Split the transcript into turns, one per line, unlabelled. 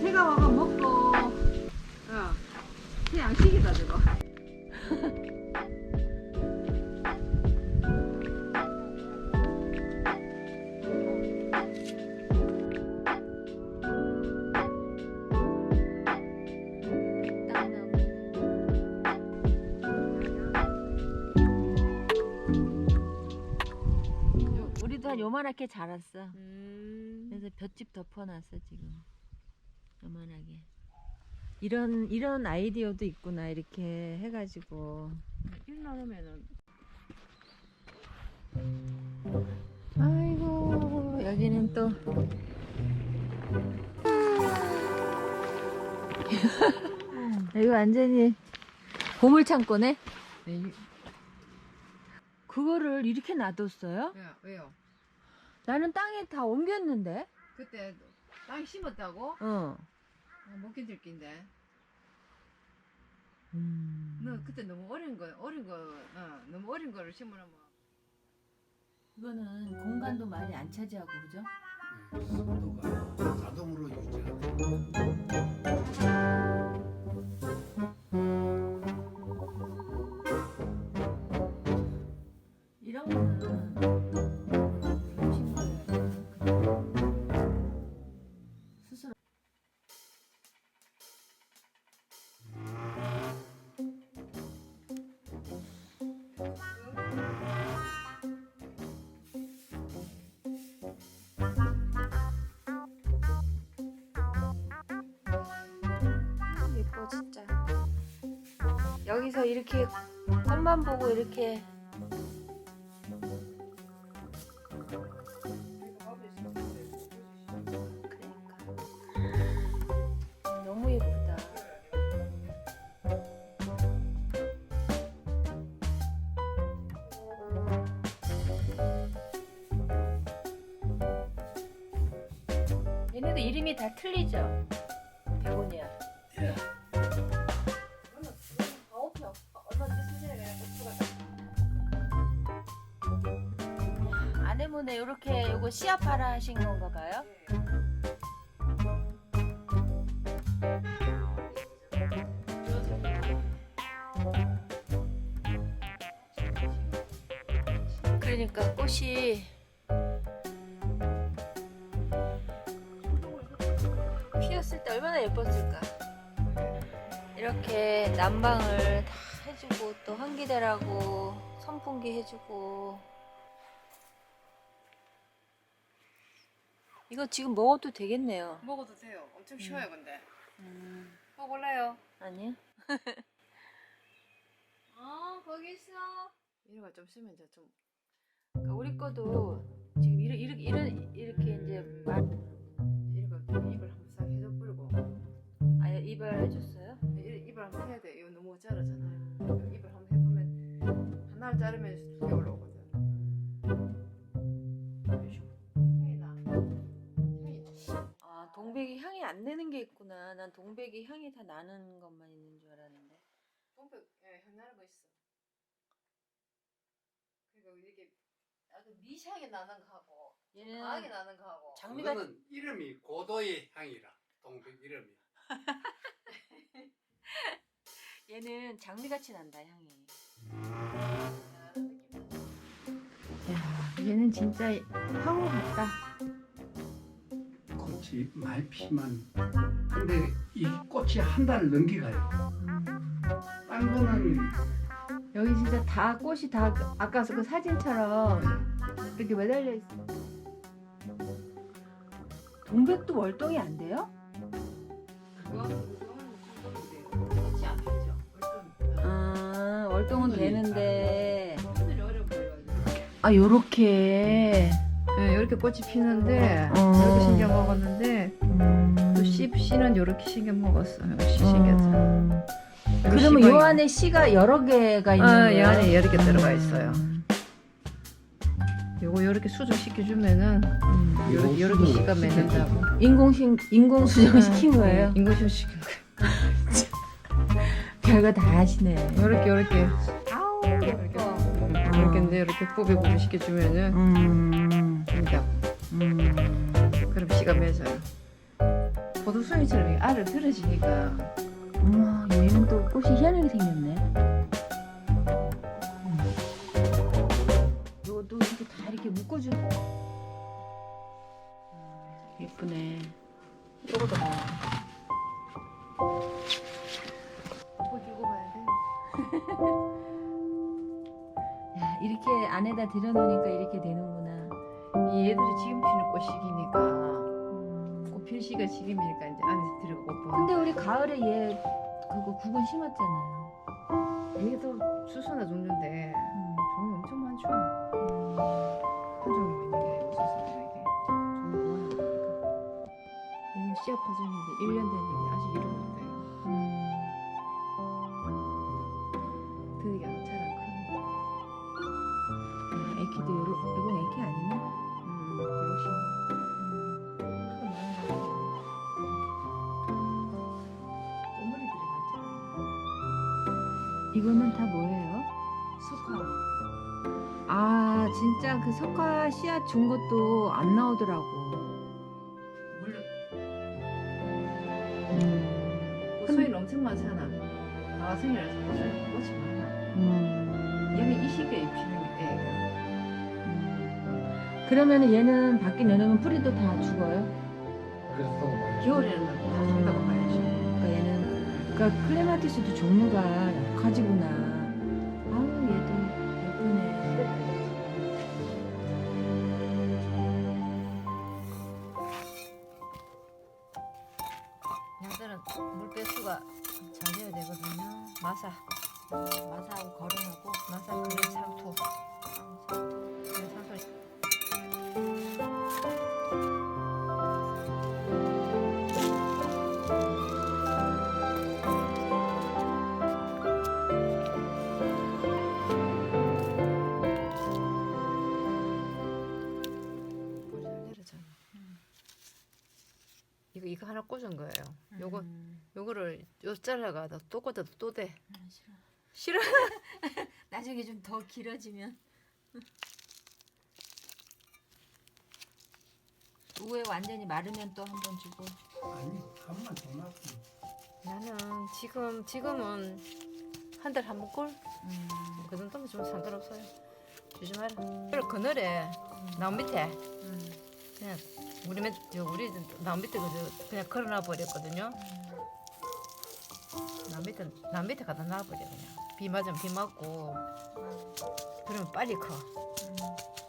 새가 와가 먹고 야, 새 양식이다 저거 우리도 한 요만하게 자랐어.
음.
그래서 볏짚 덮어놨어 지금. 요만하게. 이런 이런 아이디어도 있구나 이렇게 해가지고.
일 나누면은
아이고 여기는 또 여기 완전히 보물 창고네.
네, 이-
그거를 이렇게 놔뒀어요?
야, 왜요?
나는 땅에 다 옮겼는데.
그때 땅 심었다고?
어.
아, 못 견딜 낀데.
음.
너 그때 너무 어린 거, 어린 거, 어, 너무 어린 거를 심으라면.
이거는 공간도 많이 안 차지하고 그죠?
네, 습도가 자동으로 유지가
진짜. 여기서 이렇게 꽃만 보고 이렇게 이름이 다 틀리죠? 베고니아.
예.
아내분에 이렇게 요거 씨앗파라 하신 건가 봐요? 그러니까 꽃이 피었을 때 얼마나 예뻤을까. 이렇게 난방을 다 해주고 또 환기대라고 선풍기 해주고 이거 지금 먹어도 되겠네요.
먹어도 돼요. 엄청 쉬워요, 근데.
음,
먹을래요?
아니요?
어, 거기 있어. 이런 거 좀 쓰면 이제 좀.
그러니까 우리 거도 안 내는 게 있구나. 난 동백이 향이 다 나는 것만 있는 줄 알았는데.
동백 예, 향 나는 거 있어. 그리고 이렇게 약간 미시하게 나는 거하고
얘는
강하게 나는 거하고.
장미가
그거는 이름이 고도의 향이라 동백 이름이.
얘는 장미같이 난다 향이.
느낌.
야, 얘는 진짜 황후 같다.
꽃이 많이 피만. 근데 이 꽃이 한 달을 넘기가요. 딴 거는
여기 진짜 다 꽃이 다 아까 그 사진처럼 이렇게 매달려 있어. 동백도 월동이 안 돼요? 아, 월동은 되는데. 아, 요렇게.
네, 이렇게 꽃이 피는데
어.
이렇게 신경 먹었는데 또 씨, 씨는 이렇게 신경 먹었어요. 씨 신경.
그러면 요 안에 씨가 여러 개가 있는
아,
거예요?
이 안에 여러 개 들어가 있어요. 요거 이렇게 수정 시켜 주면은
음.
요렇게 요렇게 씨가 맺는다고.
인공 신 인공 수정 시킨 거예요.
인공수정 시킨 거예요.
별거 다 하시네.
요렇게 요렇게
아우
이렇게 이렇게 이제 이렇게 뿌비 뿌비 시켜 주면은
음.
된다고.
음.
그럼 씨가 맺어요. 이렇게 알을 들어지니까
어머, 또 꽃이 희한하게 생겼네. 이것도 이렇게 다 이렇게 묶어주. 예쁘네.
요거도 뭐. 보여주고 봐야 돼.
야, 이렇게 안에다 들여놓으니까 이렇게 되는구나.
이 얘들이 지금 피는 꽃 시기니까
음.
꽃필 시기가 지금이니까 이제 안에서 들어가 못 보는.
근데 우리 가을에 얘 그거 구근 심었잖아요.
얘도 수선화 종류인데
음.
종류 엄청 많죠.
음.
한 종류만 있는 게 아니고 수선화 이게 종류 많아 보니까. 얘는 씨앗 이제 1년 됐는데 아직 이러는데 되게 양차랑 큰.
아, 애기도 요러, 이거는 다 뭐예요?
석화.
아 진짜 그 석화 씨앗 준 것도 안 나오더라고.
물론
음.
꽃소리는 엄청 많잖아. 나와생이라서 꽃소리 꽃이 많아.
음.
얘는 이 시기에 피는 게
음. 그러면 얘는 밖에 내놓으면 뿌리도 다 죽어요?
그래서 많이
겨울에는 다 준다고
그러니까 클레마티스도 종류가 여러 가지구나. 아우 얘도 예쁘네.
양들은 물 배수가 잘 돼야 되거든요. 마사,
마사하고 거름하고
마사 그린 상토. 이거 이거 하나 꽂은 거예요. 요거 요거를 요 잘라가다 또 꽂아도 또 돼.
싫어.
싫어?
나중에 좀 더 길어지면. 우에 완전히 마르면 또 한 번 주고.
아니 한번 더 놨으면
나는 지금 지금은 한달한번 꼴?
음.
그 정도면 좀 상관없어요. 주지 마라. 그리고 그늘에 나무 밑에
음.
그냥 우리 밑, 저 우리 나무 밑에 그저 그냥 걸어놔 버렸거든요. 나무 밑에 나무 밑에 갖다 놔버려 그냥. 비 맞으면 비 맞고 그러면 빨리 커.
음.